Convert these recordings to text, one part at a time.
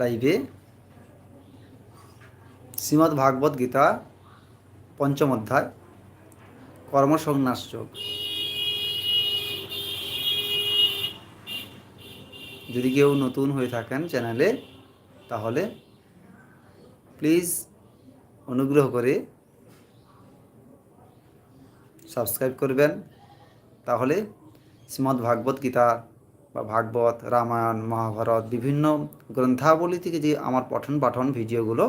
লাইভে। শ্রীমদ্ ভাগবত গীতা, পঞ্চম অধ্যায় কর্মসন্ন্যাস যোগ যদি কেউ নতুন হয়ে থাকেন চ্যানেলে, তাহলে প্লিজ অনুগ্রহ করে সাবস্ক্রাইব করবেন। তাহলে শ্রীমদ্ ভাগবত গীতা বা ভাগবত, রামায়ণ, মহাভারত বিভিন্ন গ্রন্থাবলী থেকে যে আমার পঠন পাঠন ভিডিওগুলো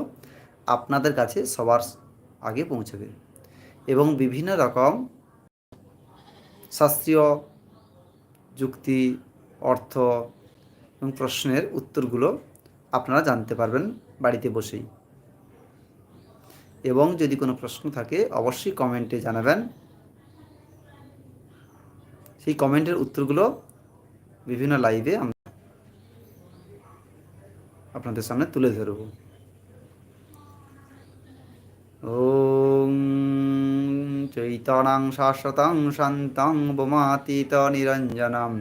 আপনাদের কাছে সবার আগে পৌঁছবে। এবং বিভিন্ন রকম শাস্ত্রীয় যুক্তি, অর্থ এবং প্রশ্নের উত্তরগুলো আপনারা জানতে পারবেন বাড়িতে বসেই। এবং যদি কোনো প্রশ্ন থাকে, অবশ্যই কমেন্টে জানাবেন। সেই কমেন্টের উত্তরগুলো বিভিন্ন লাইভে আমরা আপনাদের সামনে তুলে ধরব। ওম চৈতনাং শাশ্বতং শান্তং বোমাতীত নিরঞ্জনম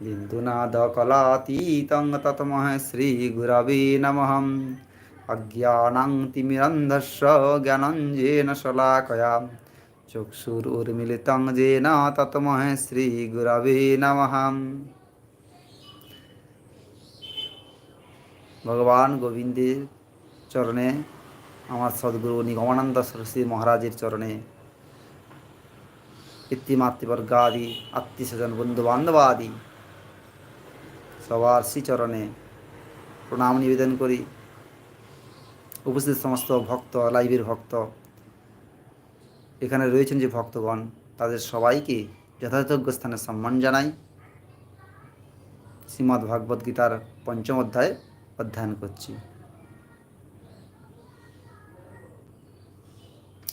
বিন্দুনাদকলাতীতং ততমহ শ্রীগুরবে নমহম অজ্ঞানাং তিমিরন্ধস্য জ্ঞানঞ্জেন শলাকয়া। চক্ষুরুর্মিলিতং জেন ততমহ শ্রীগুরবে নমহম ভগবান গোবিন্দের চরণে, আমার সদ্গুরু নিগমানন্দ সরস্বতী মহারাজের চরণে পিতৃমাতৃবর্গাদি আত্মীয় স্বজন বন্ধু বান্ধবাদি সবার শ্রীচরণে প্রণাম নিবেদন করি। উপস্থিত সমস্ত ভক্ত, লাইভের ভক্ত, এখানে রয়েছেন যে ভক্তগণ, তাদের সবাইকে যথাযোগ্য স্থানে সম্মান জানাই। শ্রীমদ্ ভাগবত গীতার পঞ্চম অধ্যায় অধ্যয়ন করছি।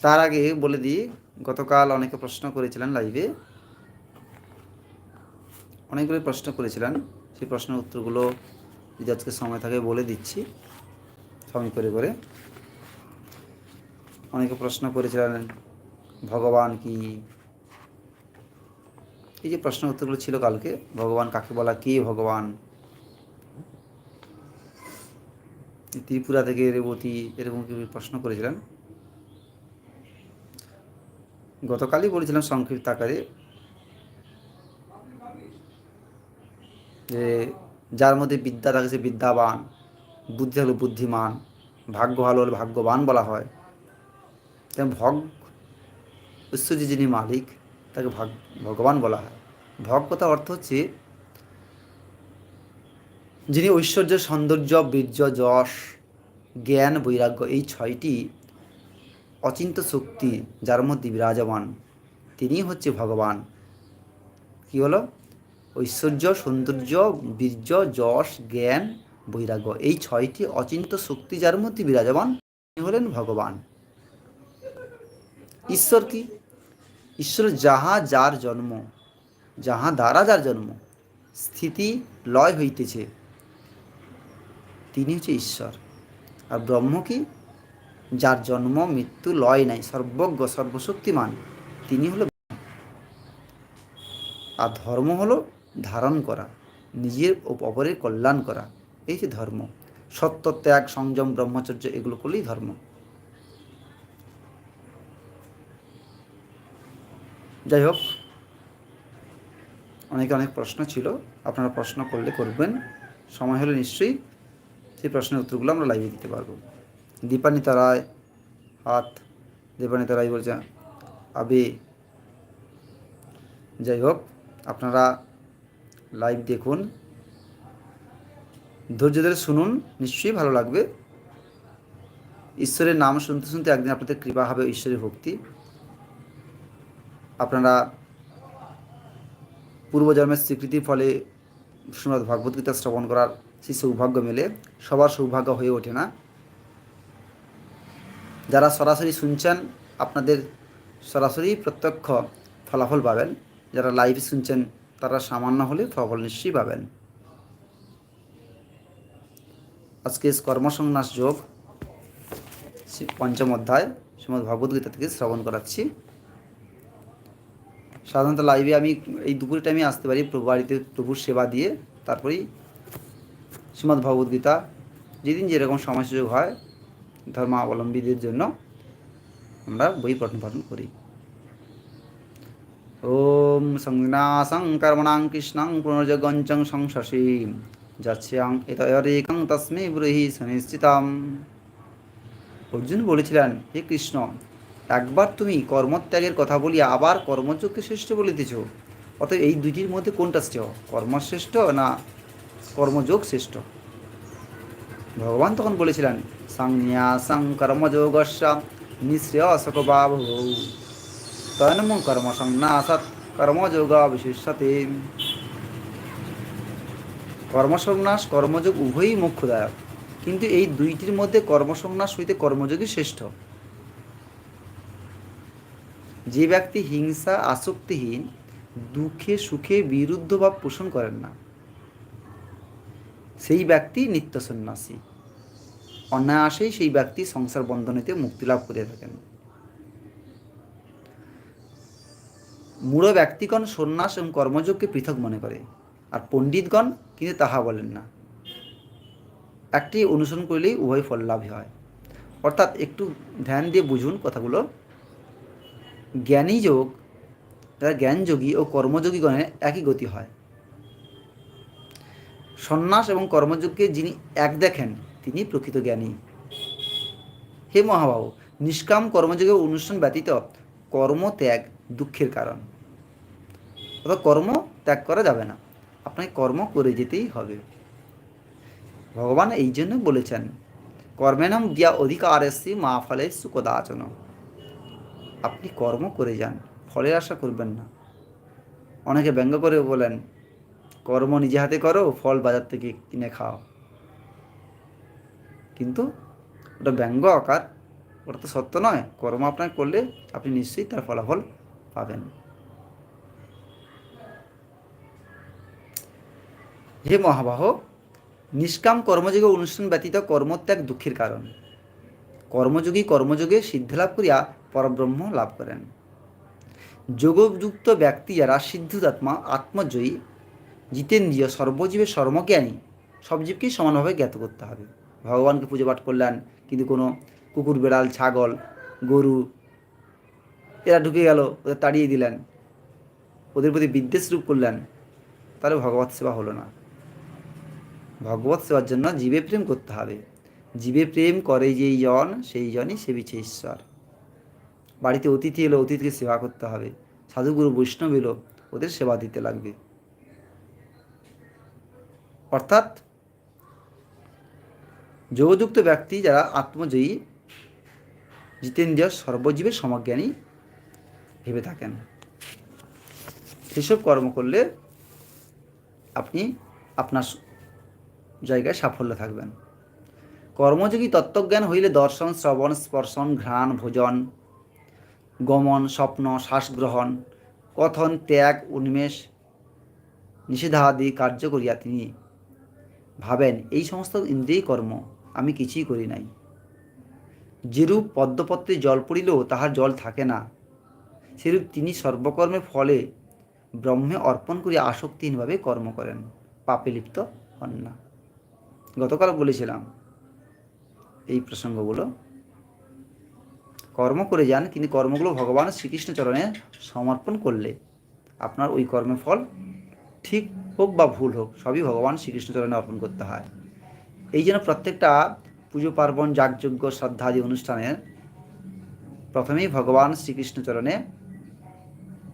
তার আগে বলে দিই, গতকাল অনেকে প্রশ্ন করেছিলেন লাইভে অনেকগুলো প্রশ্ন করেছিলেন। সেই প্রশ্নের উত্তরগুলো যদি আজকে সময় থাকে বলে দিচ্ছি, সময় করে করে। অনেকে প্রশ্ন করেছিলেন, ভগবান কি? এই যে প্রশ্ন উত্তরগুলো ছিল কালকে, ভগবান কাকে বলা, কে ভগবান? ত্রিপুরা থেকে রেবতী এরকম কি প্রশ্ন করেছিলেন। গতকালই বলেছিলাম সংক্ষিপ্ত আকারে যে যার মধ্যে বিদ্যা থাকে সে বিদ্যাবান, বুদ্ধি হলো বুদ্ধিমান, ভাগ্য ভালো হলে ভাগ্যবান বলা হয়। তেমন ভগ ঐশ্বর্য যিনি মালিক, তাকে ভাগ, ভগবান বলা হয়। ভগ কথা অর্থ হচ্ছে যিনি ঐশ্বর্য, সৌন্দর্য, বীর্য, যশ, জ্ঞান, বৈরাগ্য এই ছয়টি অচিন্ত শক্তি যার মধ্যে বিরাজমান তিনি হচ্ছে ভগবান। কি হলো? ঐশ্বর্য, সৌন্দর্য, বীর্য, যশ, জ্ঞান, বৈরাগ্য এই ছয়টি অচিন্ত শক্তি যার মধ্যে বিরাজমান, তিনি হলেন ভগবান। ঈশ্বর কি? ঈশ্বর যাহা যার জন্ম, যাহা দ্বারা যার জন্ম, স্থিতি লয় হইতেছে। তিনি হচ্ছে ঈশ্বর। আর ব্রহ্ম কি? যার জন্ম, মৃত্যু, লয় নাই, সর্বজ্ঞ, সর্বশক্তিমান, তিনি হলো আর ধর্ম হলো ধারণ করা, নিজের ও অপরের কল্যাণ করা, এই যে ধর্ম। সত্য, ত্যাগ, সংযম, ব্রহ্মচর্য, এগুলো করলেই ধর্ম। যাই হোক, অনেকে অনেক প্রশ্ন ছিল, আপনারা প্রশ্ন করলে করবেন। সময় হলে নিশ্চয়ই সেই প্রশ্নের উত্তরগুলো আমরা লাইভে দিতে পারব। দীপানিতা রায়, হাত, দীপানিতা রায় বলছে, আবে। যাই হোক, আপনারা লাইভ দেখুন। ধৈর্য ধরে শুনুন, নিশ্চয়ই ভালো লাগবে। ঈশ্বরের নাম শুনতে শুনতে একদিন আপনাদের কৃপা হবে, ঈশ্বরের ভক্তি। আপনারা পূর্বজন্মের স্বীকৃতির ফলে শ্রীমদ্ ভগবদ্গীতা শ্রবণ করার সেই সৌভাগ্য মেলে, সবার সৌভাগ্য হয়ে ওঠে না। যারা সরাসরি শুনছেন, আপনাদের সরাসরি প্রত্যক্ষ ফলাফল পাবেন। যারা লাইভ শুনছেন, তারা সামান্য হলে ফলাফল নিশ্চয়ই পাবেন। আজকে কর্মসংন্যাস যোগ পঞ্চম অধ্যায়, শ্রীমদ্ ভগবদ্গীতা থেকে শ্রবণ করাচ্ছি। সাধারণত লাইভে আমি এই দুপুরে টাইমে আসতে পারি, প্রভু বাড়িতে প্রভুর সেবা দিয়ে, তারপরেই শ্রীমদ্ ভগবদ্গীতা যেদিন যেরকম সময় সুযোগ হয় ধর্মাবলম্বীদের জন্য আমরা বই পঠন পাঠন করি। ওম সংজ্ঞাসং কর্মণাং কৃষ্ণং পুনর্যগঞ্চং সংশসী যাচ্ছাং এতরেকং তস্মৈ ব্রহি সুনিশ্চিতাম। অর্জুন বলেছিলেন, হে কৃষ্ণ, একবার তুমি কর্মত্যাগের কথা বলিয়া আবার কর্মযোগকে শ্রেষ্ঠ বলিতেছ, অতএব এই দুইটির মধ্যে কোনটা শ্রেষ্ঠ, কর্মশ্রেষ্ঠ না কর্মযোগ শ্রেষ্ঠ। ভগবান তখন বলেছিলেন সংন্যাসং কর্মযোগস্য নিঃশ্রেয়সকবাব তন্ম কর্ম সংন্যাসাত কর্মযোগ বিশেষতে কর্মসন্ন্যাস কর্মযোগ উভয়ই মুখ্যদায়ক কিন্তু এই দুইটির মধ্যে কর্মসন্ন্যাস হইতে কর্মযোগই শ্রেষ্ঠ। যে ব্যক্তি হিংসা, আসক্তিহীন, দুঃখে সুখে বিরুদ্ধ ভাব পোষণ করেন না সেই ব্যক্তি নিত্য সন্ন্যাসী অনায়াসেই সেই ব্যক্তি সংসার বন্ধনীতে মুক্তি লাভ করে থাকেন। মূঢ় ব্যক্তিগণ সন্ন্যাস এবং কর্মযোগকে পৃথক মনে করে, আর পণ্ডিতগণ কিন্তু তাহা বলেন না। একটি অনুসরণ করলেই উভয় ফল লাভ হয়। অর্থাৎ একটু ধ্যান দিয়ে বুঝুন কথাগুলো। জ্ঞানী যোগ জ্ঞানযোগী ও কর্মযোগীগণের একই গতি হয়। সন্ন্যাস এবং কর্মযোগকে যিনি এক দেখেন, তিনি প্রকৃত জ্ঞানী। হে মহাবাবু নিষ্কাম কর্মযোগের অনুষ্ঠান ব্যতীত কর্মত্যাগ দুঃখের কারণ। অর্থাৎ কর্ম ত্যাগ করা যাবে না। আপনাকে কর্ম করে যেতেই হবে। ভগবান এই জন্য বলেছেন কর্মেনম দিয়া অধিকার এসছি মা ফলে সুকদাচন। আপনি কর্ম করে যান, ফলের আশা করবেন না। অনেকে ব্যঙ্গ করে বলেন কর্ম নিজে হাতে করো, ফল বাজার থেকে কিনে খাও। কিন্তু ওটা ব্যঙ্গ আকার, ওটা তো সত্য নয়। কর্ম আপনার করলে আপনি নিশ্চয়ই তার ফলাফল পাবেন। হে মহাবাহ, নিষ্কাম কর্মযোগে অনুষ্ঠান ব্যতীত কর্মত্যাগ দুঃখের কারণ। কর্মযোগী কর্মযোগে সিদ্ধিলাভ করিয়া পরব্রহ্ম লাভ করেন। যোগযুক্ত ব্যক্তি যারা সিদ্ধুতাত্মা আত্মজয়ী জিতেন্দ্রীয় সর্বজীবের সর্বজ্ঞানী। সব জীবকেই সমানভাবে জ্ঞাত করতে হবে। ভগবানকে পুজো পাঠ করলেন, কিন্তু কোনো কুকুর, বেড়াল, ছাগল, গরু এরা ঢুকে গেল, ওদের তাড়িয়ে দিলেন। ওদের প্রতি বিদ্বেষ রূপ করলেন। তাহলে ভগবত সেবা হলো না। ভগবত সেবার জন্য জীবে প্রেম করতে হবে। জীবে প্রেম করে যেই জন, সেই জনই সেবিছে ঈশ্বর। বাড়িতে অতিথি এলো, অতিথিকে সেবা করতে হবে। সাধুগুরু বৈষ্ণব এলো, ওদের সেবা দিতে লাগবে। অর্থাৎ যোগযুক্ত ব্যক্তি যারা আত্মজয়ী, জিতেন্দ্রীয় সর্বজীবের সমজ্ঞানী ভেবে থাকেন। সেসব কর্ম করলে আপনি আপনার জায়গায় সাফল্য থাকবেন। কর্মযোগী তত্ত্বজ্ঞান হইলে দর্শন, শ্রবণ, স্পর্শন, ঘ্রাণ, ভোজন, গমন, স্বপ্ন, শ্বাসগ্রহণ, কথন, ত্যাগ, উন্মেষ, নিষেধাদি কার্য করিয়া তিনি ভাবেন, এই সমস্ত ইন্দ্রিয় কর্ম আমি কিছুই করি নাই। যেরূপ পদ্মপত্রে জল পড়িলেও তাহার জল থাকে না, সেরূপ তিনি সর্বকর্মে ফলে ব্রহ্মে অর্পণ করিয়া আসক্তিহীনভাবে কর্ম করেন, পাপে লিপ্ত হন না। গতকাল বলেছিলাম, এই প্রসঙ্গগুলো। কর্ম করে যান, কিন্তু কর্মগুলো ভগবান শ্রীকৃষ্ণ চরণে সমর্পণ করলে আপনার ওই কর্মের ফল ঠিক হোক বা ভুল হোক, সবই ভগবান শ্রীকৃষ্ণ চরণে অর্পণ করতে হয়। এই জন্য প্রত্যেকটা পুজো পার্বণ, যাগযজ্ঞ, শ্রদ্ধাদি অনুষ্ঠানে প্রথমেই ভগবান শ্রীকৃষ্ণ চরণে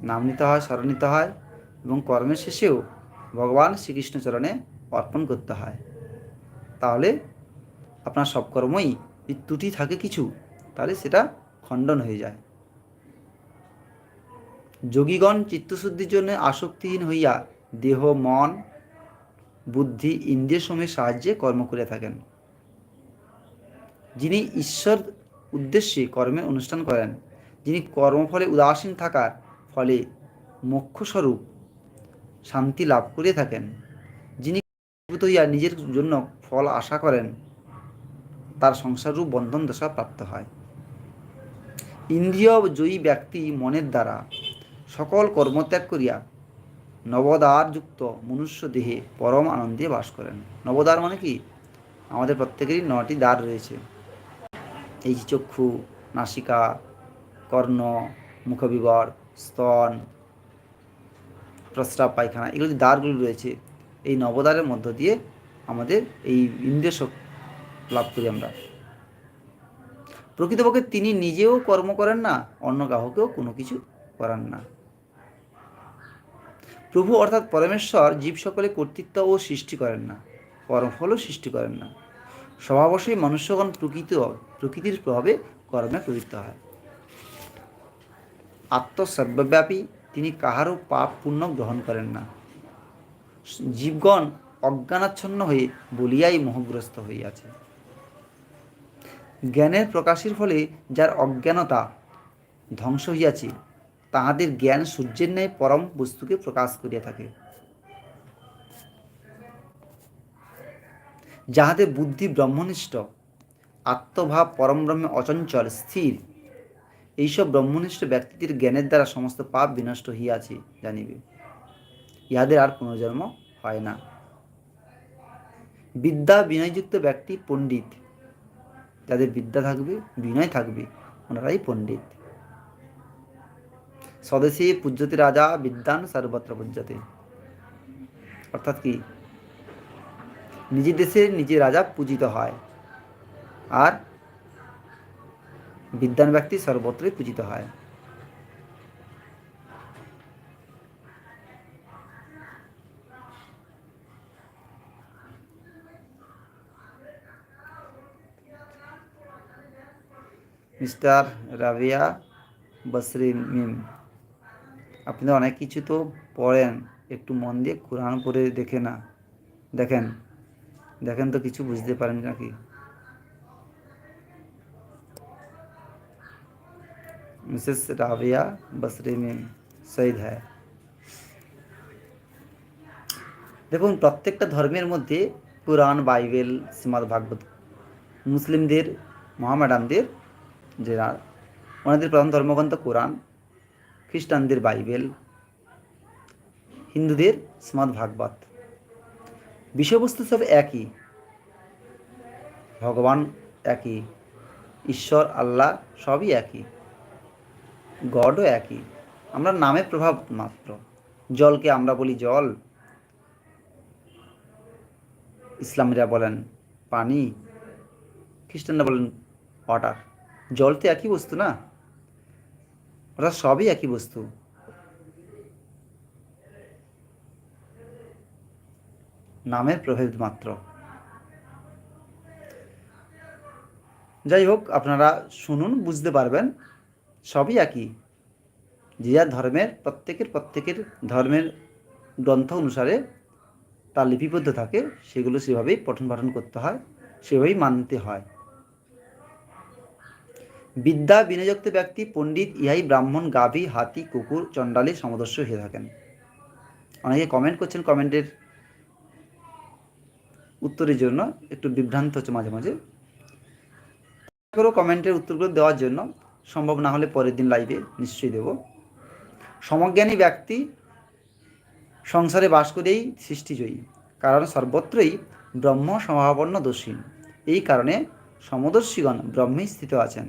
নাম নিতে হয়, স্মরণ নিতে হয় এবং কর্মের শেষেও ভগবান শ্রীকৃষ্ণ চরণে অর্পণ করতে হয়। তাহলে আপনার সব কর্মই ত্রুটি থাকে কিছু, তাহলে সেটা খণ্ডন হয়ে যায়। যোগীগণ চিত্তশুদ্ধির জন্য আসক্তিহীন হইয়া দেহ, মন, বুদ্ধি ইন্দ্রিয় সময়ের সাহায্যে কর্ম করে থাকেন। যিনি ঈশ্বর উদ্দেশ্যে কর্মের অনুষ্ঠান করেন, যিনি কর্মফলে উদাসীন থাকার ফলে মোক্ষস্বরূপ শান্তি লাভ করে থাকেন, যিনি হইয়া নিজের জন্য ফল আশা করেন, তার সংসাররূপ বন্ধন দশা প্রাপ্ত হয়। ইন্দ্রিয় জয়ী ব্যক্তি মনের দ্বারা সকল কর্মত্যাগ করিয়া নবদারযুক্ত মনুষ্য দেহে পরম আনন্দে বাস করেন। নবদার মানে কি? আমাদের প্রত্যেকেরই নটি দ্বার রয়েছে। এই যে চক্ষু, নাসিকা, কর্ণ, মুখবিবর, স্তন, প্রস্রাব পায়খানা, এগুলো যে দ্বারগুলো রয়েছে, এই নবদ্বারের মধ্য দিয়ে আমাদের এই ইন্দ্রিয় লাভ করি আমরা। প্রকৃতপক্ষে তিনি নিজেও কর্ম করেন না, অন্য কাউকেও কোনো কিছু করান না। প্রভু অর্থাৎ পরমেশ্বর জীব সকলে কর্তৃত্ব ও সৃষ্টি করেন না কর্মফলও সৃষ্টি করেন না। স্বভাবশই মনুষ্যগণ প্রকৃত, প্রকৃতির প্রভাবে কর্মে প্রবৃত্ত হয়। আত্মসর্বব্যাপী তিনি কাহারও পাপ পুণ্য গ্রহণ করেন না। জীবগণ অজ্ঞানাচ্ছন্ন হয়ে বলিয়াই মোহগ্রস্ত হইয়াছে। জ্ঞানের প্রকাশের ফলে যার অজ্ঞানতা ধ্বংস হইয়াছে তাহাদের জ্ঞান সূর্যের ন্যায় পরম বস্তুকে প্রকাশ করিয়া থাকে। যাহাদের বুদ্ধি ব্রহ্মনিষ্ঠ, আত্মভাব পরম ব্রহ্মে অচঞ্চল, স্থির, এইসব ব্রহ্মনিষ্ঠ ব্যক্তিদের জ্ঞানের দ্বারা সমস্ত পাপ বিনষ্ট হইয়াছে, জানিবে। ইহাদের আর পুনর্জন্ম হয় না। বিদ্যা বিনয়যুক্ত ব্যক্তি পণ্ডিত। যাদের বিদ্যা থাকবে, বিনয় থাকবে, ওনারাই পণ্ডিত। স্বদেশী পূজ্যতে রাজা বিদ্যান সর্বত্র পূজ্যতে অর্থাৎ কি নিজের দেশে নিজে রাজা পূজিত হয় আর বিদ্যান ব্যক্তি সর্বত্রই পূজিত হয় মিস্টার রাবিয়া বসরি মিম আপনি অনেক কিছু তো পড়েন, একটু মন দিয়ে কোরআন পড়ে দেখে না। দেখেন দেখেন তো কিছু বুঝতে পারেন নাকি? মিসেস রাবিয়া বসরি শহীদ হ্যাঁ। দেখুন, প্রত্যেকটা ধর্মের মধ্যে কোরআন, বাইবেল, শ্রীমদ ভাগবত, মুসলিমদের মহাম্যাডামদের যে ওনাদের প্রধান ধর্মগ্রন্থ কোরআন। খ্রিস্টানদের বাইবেল, হিন্দুদের শ্রীমদ ভাগবত। বিষয়বস্তু সব একই। ভগবান একই, ঈশ্বর, আল্লাহ সবই একই। গডও একই। আমরা নামে প্রভাব মাত্র। জলকে আমরা বলি জল। ইসলামীরা বলেন পানি। খ্রিস্টানরা বলেন ওয়াটার। জল তো একই বস্তু না? ওরা সবই একই বস্তু। নামের প্রভেদ মাত্র। যাই হোক আপনারা শুনুন, বুঝতে পারবেন, সবই একই। যে যার ধর্মের, প্রত্যেকের প্রত্যেকের ধর্মের গ্রন্থ অনুসারে তা লিপিবদ্ধ থাকে, সেগুলো সেভাবেই পঠন পাঠন করতে হয়, সেভাবেই মানতে হয়। বিদ্যা বিনযুক্ত ব্যক্তি পণ্ডিত ইহাই ব্রাহ্মণ, গাভী, হাতি, কুকুর, চণ্ডালী সমদস্য হয়ে থাকেন। অনেকে কমেন্ট করছেন কমেন্টের উত্তরের জন্য, একটু বিভ্রান্ত হচ্ছে মাঝে মাঝে। কমেন্টের উত্তরগুলো দেওয়ার জন্য, সম্ভব না হলে পরের দিন লাইভে নিশ্চয়ই দেব। সমজ্ঞানী ব্যক্তি সংসারে বাস করেই সৃষ্টিজয়ী, কারণ সর্বত্রই ব্রহ্ম সমাপন্ন দোষীন। এই কারণে সমদর্শীগণ ব্রহ্মে স্থিত আছেন।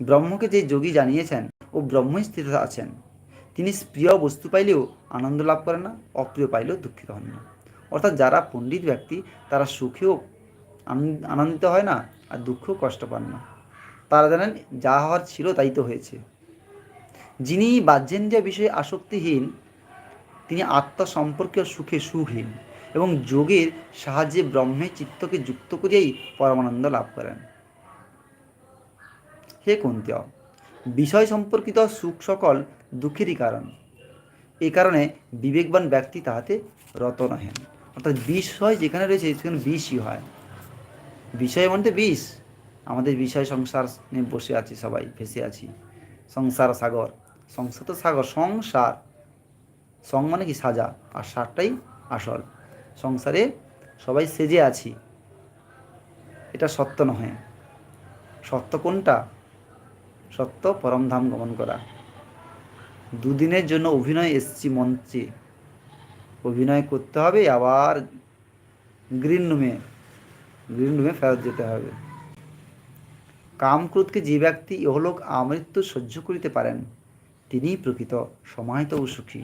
ব্রহ্মকে যে যোগী জানিয়েছেন ও ব্রহ্মই স্থিত আছেন, তিনি প্রিয় বস্তু পাইলেও আনন্দ লাভ করেন না, অপ্রিয় পাইলেও দুঃখিত হন না। অর্থাৎ যারা পণ্ডিত ব্যক্তি, তারা সুখেও আনন্দিত হয় না আর দুঃখেও কষ্ট পান না। তারা জানেন যা হওয়ার ছিল তাই তো হয়েছে। যিনি বাহ্যেন্দ্রিয় বিষয়ে আসক্তিহীন, তিনি আত্মা সম্পর্কীয় সুখে সুখহীন এবং যোগের সাহায্যে ব্রহ্মে চিত্তকে যুক্ত করিয়াই পরমানন্দ লাভ করেন। হে কুন্তীয়, বিষয় সম্পর্কিত সুখ সকল দুঃখেরই কারণ। এই কারণে বিবেকবান ব্যক্তি তাহাতে রত নহেন। অর্থাৎ বিষয় যেখানে রয়েছে, সেখানে বিষই হয়। বিষয় মধ্যে বিষ। আমাদের বিষয় সংসার নিয়ে বসে আছি সবাই, ভেসে আছি। সংসার সাগর। সংসার তো সাগর, সংসার। সং মানে কি সাজা, আর সারটাই আসল। সংসারে সবাই সেজে আছি। এটা সত্য নহে। সত্য কোনটা? সত্য পরমধাম গমন করা। দুদিনের জন্য অভিনয় এসছি মঞ্চে। অভিনয় করতে হবে, আবার গ্রিন রুমে গ্রিন রুমে ফেরত যেতে হবে। কামক্রোধকে যে ব্যক্তি ইহলোক আমৃত্যু সহ্য করিতে পারেন, তিনিই প্রকৃত সমাহিত ও সুখী।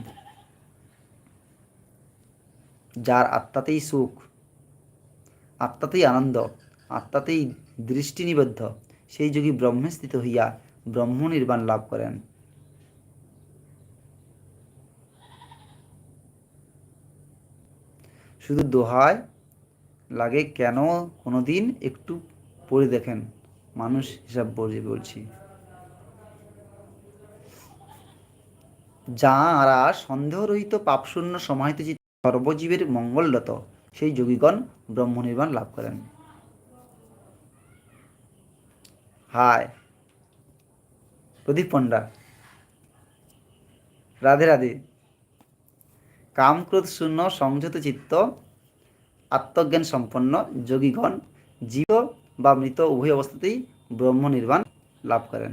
যার আত্মাতেই সুখ, আত্মাতেই আনন্দ, আত্মাতেই দৃষ্টি নিবদ্ধ, সেই যোগী ব্রহ্মে স্থিত হইয়া ব্রহ্ম নির্বাণ লাভ করেন। শুধু দোহায় লাগে কেন কোনোদিন একটু পড়ে দেখেন। মানুষ হিসাব বলে বলছি। যাঁরা সন্দেহরহিত পাপশূন্য সমাহিত সর্বজীবের মঙ্গলরত, সেই যোগীগণ ব্রহ্ম নির্বাণ লাভ করেন। হায়! প্রদীপ পণ্ডা রাধে রাধে। কামক্রোধ শূন্য, সংযত চিত্ত, আত্মজ্ঞান সম্পন্ন, যোগীগণ, জীব বা মৃত, উভয় অবস্থাতেই ব্রহ্ম নির্বাণ লাভ করেন।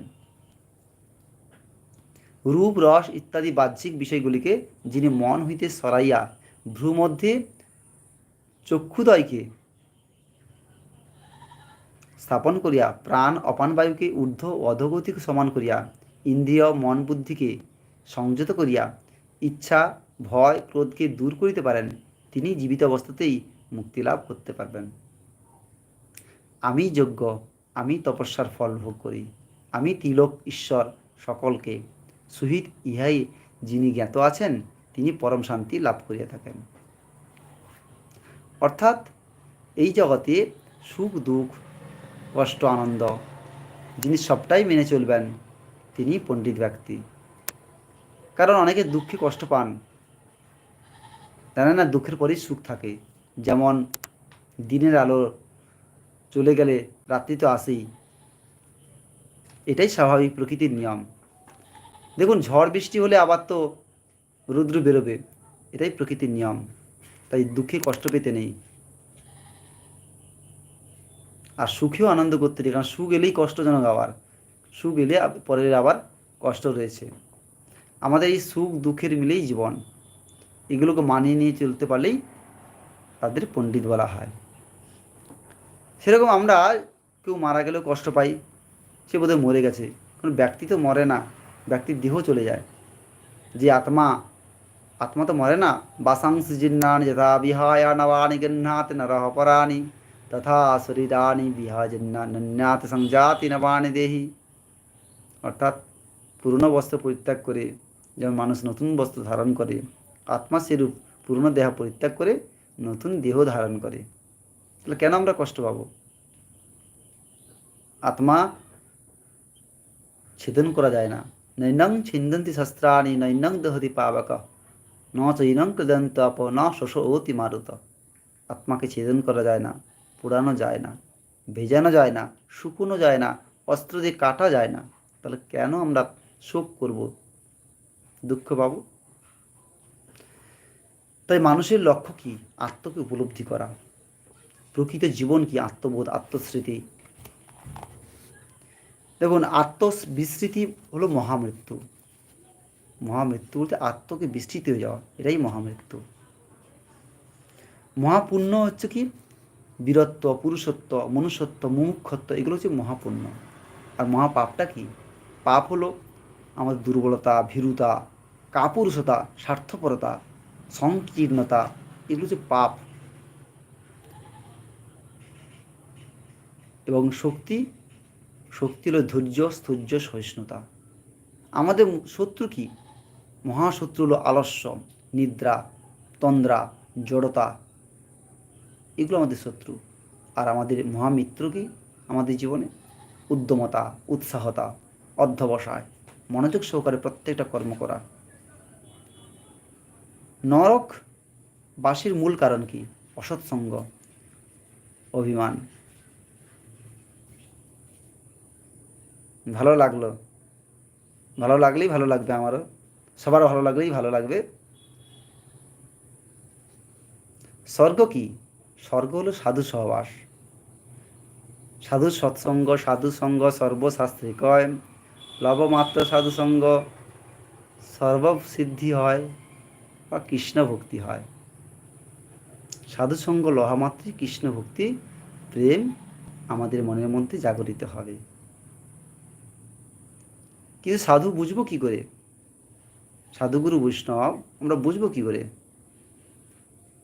রূপ, রস ইত্যাদি বাহ্যিক বিষয়গুলিকে যিনি মন হইতে সরাইয়া ভ্রু মধ্যে চক্ষুদয়কে স্থাপন করিয়া প্রাণ অপান বায়ুকে ঊর্ধ্ব অধগতিক সমান করিয়া, ইন্দ্রিয় মন বুদ্ধিকে সংযত করিয়া, ইচ্ছা, ভয়, ক্রোধকে দূর করিতে পারেন, তিনি জীবিত অবস্থাতেই মুক্তি লাভ করতে পারবেন। আমি যোগ্য আমি তপস্যার ফল ভোগ করি, আমি তিলক ঈশ্বর সকলকে, সুহিত ইহাই যিনি জ্ঞাত আছেন, তিনি পরম শান্তি লাভ করিয়া থাকেন। অর্থাৎ এই জগতে সুখ, দুঃখ কষ্ট, আনন্দ, যিনি সবটাই মেনে চলবেন, তিনি পণ্ডিত ব্যক্তি। কারণ অনেকে দুঃখে কষ্ট পান জানেন না দুঃখের পরেই সুখ থাকে। যেমন দিনের আলো চলে গেলে রাত্রি তো আসেই। এটাই স্বাভাবিক প্রকৃতির নিয়ম। দেখুন, ঝড়, বৃষ্টি হলে আবার তো রুদ্র বেরোবে। এটাই প্রকৃতির নিয়ম। তাই দুঃখে কষ্ট পেতে নেই। আর সুখেও আনন্দ করতে নেই কারণ সুখ এলেই কষ্টজনক আবার। সুখ এলে পরের আবার কষ্ট রয়েছে। আমাদের এই সুখ দুঃখের মিলেই জীবন। এগুলোকে মানিয়ে নিয়ে চলতে পারলেই তাদের পণ্ডিত বলা হয়। সেরকম আমরা কেউ মারা গেলেও কষ্ট পাই, সে বোধহয় মরে গেছে। কোনো ব্যক্তি তো মরে না, ব্যক্তির দেহ চলে যায়। যে আত্মা আত্মা তো মরে না। বাসাংস জিন্নানি যথা বিহায় নবানি গৃহাত নরহ পরাণি। তথা শরীরানি বিহাজিন্নান্যাত সংজাতি নবানি দেহি অর্থাৎ পুরনো বস্ত্র পরিত্যাগ করে যেমন মানুষ নতুন বস্ত্র ধারণ করে আত্মা সেরূপ পুরনো দেহ পরিত্যাগ করে নতুন দেহ ধারণ করে তাহলে কেন আমরা কষ্ট পাবো আত্মা ছেদন করা যায় না নৈনং ছিন্দন্তি শস্ত্রাণি নৈনং দহতি পাবক ন চৈনং কৃদন্ত অপ ন শোষ অতি মারুত আত্মাকে ছেদন করা যায় না পোড়ানো যায় না, ভেজানো যায় না, শুকনো যায় না, অস্ত্র দিয়ে কাটা যায় না। তাহলে কেন আমরা শোক করব? দুঃখ পাব তাই মানুষের লক্ষ্য কি? আত্মকে উপলব্ধি করা। প্রকৃত জীবন কি? আত্মবোধ, আত্মস্মৃতি। দেখুন, আত্মবিস্মৃতি হলো মহামৃত্যু। মহামৃত্যু বলতে আত্মকে বিস্তৃত হয়ে যাওয়া, এটাই মহামৃত্যু। মহাপুণ্য হচ্ছে কি? বীরত্ব, পুরুষত্ব, মনুষ্যত্ব, মুমুক্ষত্ব, এগুলো হচ্ছে মহাপুণ্য আর মহাপাপটা কি? পাপ হলো আমাদের দুর্বলতা, ভীরুতা, কাপুরুষতা, স্বার্থপরতা, সংকীর্ণতা, এগুলো হচ্ছে পাপ। এবং শক্তি শক্তি হলো ধৈর্য, স্থৈর্য, সহিষ্ণুতা। আমাদের শত্রু কি? মহাশত্রু হলো আলস্য, নিদ্রা, তন্দ্রা, জড়তা এগুলো আমাদের শত্রু। আর আমাদের মহামিত্র কি আমাদের জীবনে উদ্যমতা, উৎসাহতা, অধ্যবসায়, মনোযোগ সহকারে প্রত্যেকটা কর্ম করা। নরক বাসীর মূল কারণ কি? অসৎসঙ্গ, অভিমান। ভালো লাগল? ভালো লাগলেই ভালো লাগবে আমারও। সবার ভালো লাগলেই ভালো লাগবে। স্বর্গ কি? স্বর্গ হলো সাধু সহবাস। সাধু সৎসঙ্গ, সাধু সঙ্গ সর্বশাস্ত্রে কয় লবমাত্র সাধু সঙ্গ, সর্বসিদ্ধি হয় বা কৃষ্ণ ভক্তি হয়। সাধুসঙ্গ লহামাত্রই কৃষ্ণ ভক্তি, প্রেম আমাদের মনের মধ্যে জাগরিত হবে। কিন্তু সাধু বুঝব কি করে? সাধুগুরু বৈষ্ণব, আমরা বুঝব কি করে?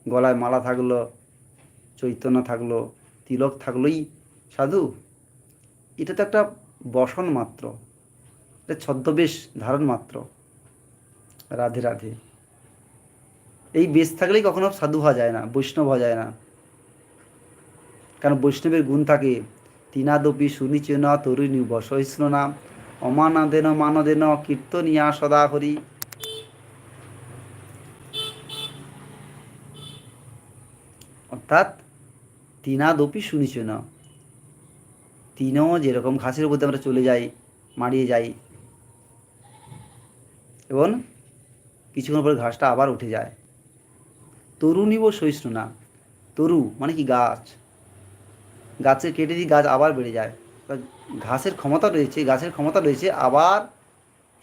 গলায় মালা থাকল চৈতন্য থাকল, তিলক থাকলোই সাধু। এটা তো একটা বসন মাত্র এটা ছদ্মবেশ ধারণ মাত্র, রাধে রাধে। এই বেশ থাকলেই কখনো সাধু হওয়া যায় না, বৈষ্ণব হওয়া যায় না। কারণ বৈষ্ণবের গুণ থাকে, তিনাদপি সুনিচেন তরুণী বসহিষ্ণ না অমানাদেন মানদেন কীর্তনিয়া সদা হরি অর্থাৎ তিনাদপি শুনিছ না? তিনও যেরকম ঘাসের উপর আমরা চলে যাই, মারিয়ে যাই, এবং কিছুক্ষণ পরে ঘাসটা আবার উঠে যায়। তরুণীব সহিষ্ণু না। তরু মানে কি গাছ? গাছে কেটে দিয়ে গাছ আবার বেড়ে যায়। ঘাসের ক্ষমতা রয়েছে, গাছের ক্ষমতা রয়েছে, আবার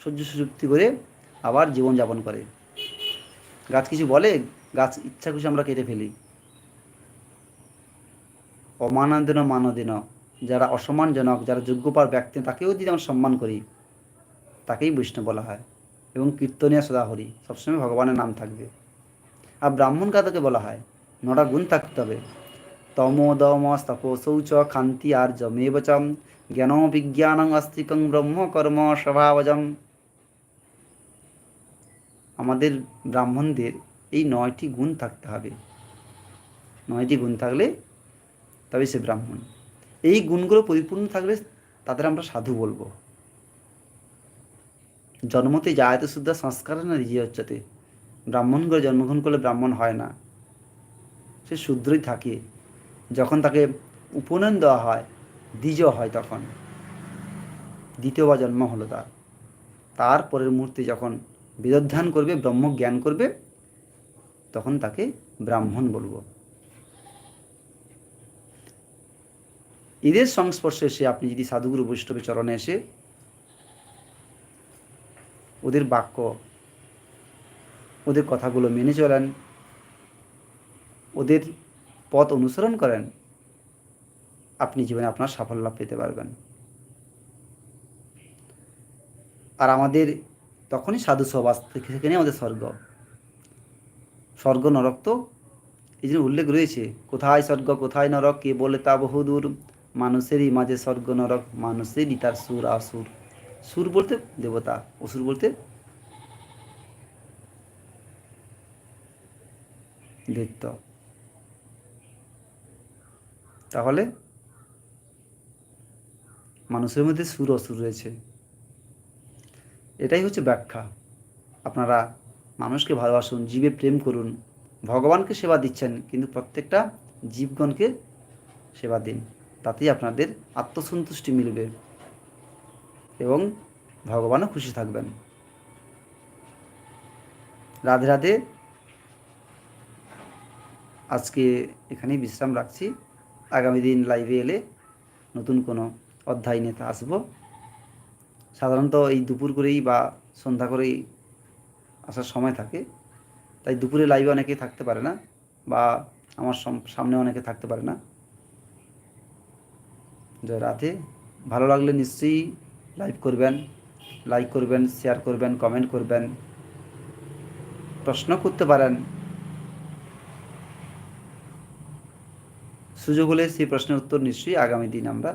সহ্য সুযুক্তি করে আবার জীবনযাপন করে। গাছ কিছু বলে, গাছ ইচ্ছা খুশি আমরা কেটে ফেলি। অমানাদিন মানদিন, যারা অসম্মানজনক, যারা যোগ্যপার ব্যক্তি, তাকেও যদি আমরা সম্মান করি, তাকেই বৈষ্ণব বলা হয় এবং কীর্তনীয় সদাহরি সবসময় ভগবানের নাম থাকবে। আর ব্রাহ্মণ কাতাকে বলা হয়, নটা গুণ থাকতে হবে। তম দম স্তপ শৌচ খান্তি আর জমেবচম জ্ঞান বিজ্ঞানং আস্তিকং ব্রহ্ম কর্ম স্বভাবজম। আমাদের ব্রাহ্মণদের এই নয়টি গুণ থাকতে হবে। নয়টি গুণ থাকলে তবে সে ব্রাহ্মণ। এই গুণগুলো পরিপূর্ণ থাকলে তাদের আমরা সাধু বলব। জন্মতে জায়তে শুদ্ধা সংস্কার না রিজি হচ্ছতে ব্রাহ্মণ করে জন্মগ্রহণ করলে ব্রাহ্মণ হয় না। সে শূদ্রই থাকে। যখন তাকে উপনয়ন দেওয়া হয় দ্বিজ হয় তখন। দ্বিতীয়বার জন্ম হলো তার। তারপরের মুহূর্তে যখন বেদধ্যান করবে ব্রহ্ম জ্ঞান করবে, তখন তাকে ব্রাহ্মণ বলব। এদের সংস্পর্শে এসে আপনি যদি সাধুগুরু বৈষ্ণবের চরণে এসে ওদের বাক্য, ওদের কথাগুলো মেনে চলেন, ওদের পথ অনুসরণ করেন, আপনি জীবনে আপনার সাফল্য পেতে পারবেন। আর আমাদের তখনই সাধু সবাস সেখানে আমাদের স্বর্গ। স্বর্গ নরক তো এই জন্য উল্লেখ রয়েছে, কোথায় স্বর্গ, কোথায় নরক, কে বলে তা বহুদূর? মানুষেরই মাঝে স্বর্গ নরক, মানুষেরই তার সুর আসুর। সুর বলতে দেবতা, অসুর বলতে দৈত্য। তাহলে মানুষের মধ্যে সুর, অসুর রয়েছে। এটাই হচ্ছে ব্যাখ্যা। আপনারা মানুষকে ভালোবাসুন, জীবে প্রেম করুন, ভগবানকে সেবা দিচ্ছেন, কিন্তু প্রত্যেকটা জীবগণকে সেবা দিন। তাতেই আপনাদের আত্মসন্তুষ্টি মিলবে এবং ভগবানও খুশি থাকবেন। রাধে রাধে। আজকে এখানেই বিশ্রাম রাখছি। আগামী দিন লাইভে এলে নতুন কোনো অধ্যায় নিয়ে আসব। সাধারণত এই দুপুর করেই বা সন্ধ্যা করেই আসার সময় থাকে। তাই দুপুরে লাইভে অনেকে থাকতে পারে না বা আমার সামনে অনেকে থাকতে পারে না। জয় রাধে। ভালো লাগলে নিশ্চয়ই লাইভ করবেন, লাইক করবেন, শেয়ার করবেন, কমেন্ট করবেন। প্রশ্ন করতে পারেন। সুযোগ হলে সেই প্রশ্নের উত্তর নিশ্চয়ই আগামী দিন আমরা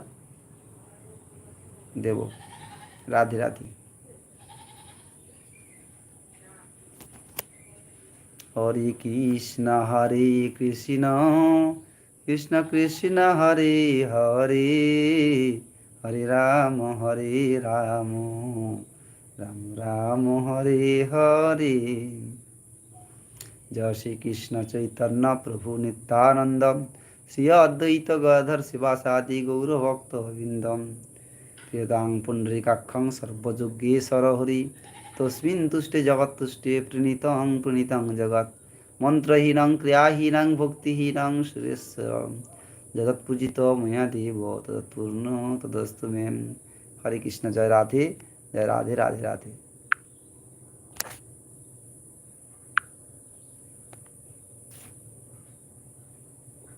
দেব। রাধে রাধে। হরে কৃষ্ণ হরে কৃষ্ণ। কৃষ্ণ কৃষ্ণ হরে হরে হরে রাম হরে রাম রাম রাম, হরে হরে। জয় শ্রীকৃষ্ণ চৈতন্য প্রভু নিত্যানন্দ, শ্রী অদ্বৈত গধর শিবাসাদি গৌরভক্ত বৃন্দম প্রিয়দাং পুণ্ডরিকাক্ষং সর্বযজ্ঞেশ্বর হরি তস্মিন তুষ্টে জগৎতুষ্টে প্রণীতং প্রণীতং জগৎ। মন্ত্রহীনং ক্রিয়াহীনং ভক্তিহীনং সুরেশ্বর জগৎপূজিত ময়া দেব তৎপূর্ণ তদস্তু মেম হরে কৃষ্ণ জয় রাধে জয় রাধে রাধে রাধে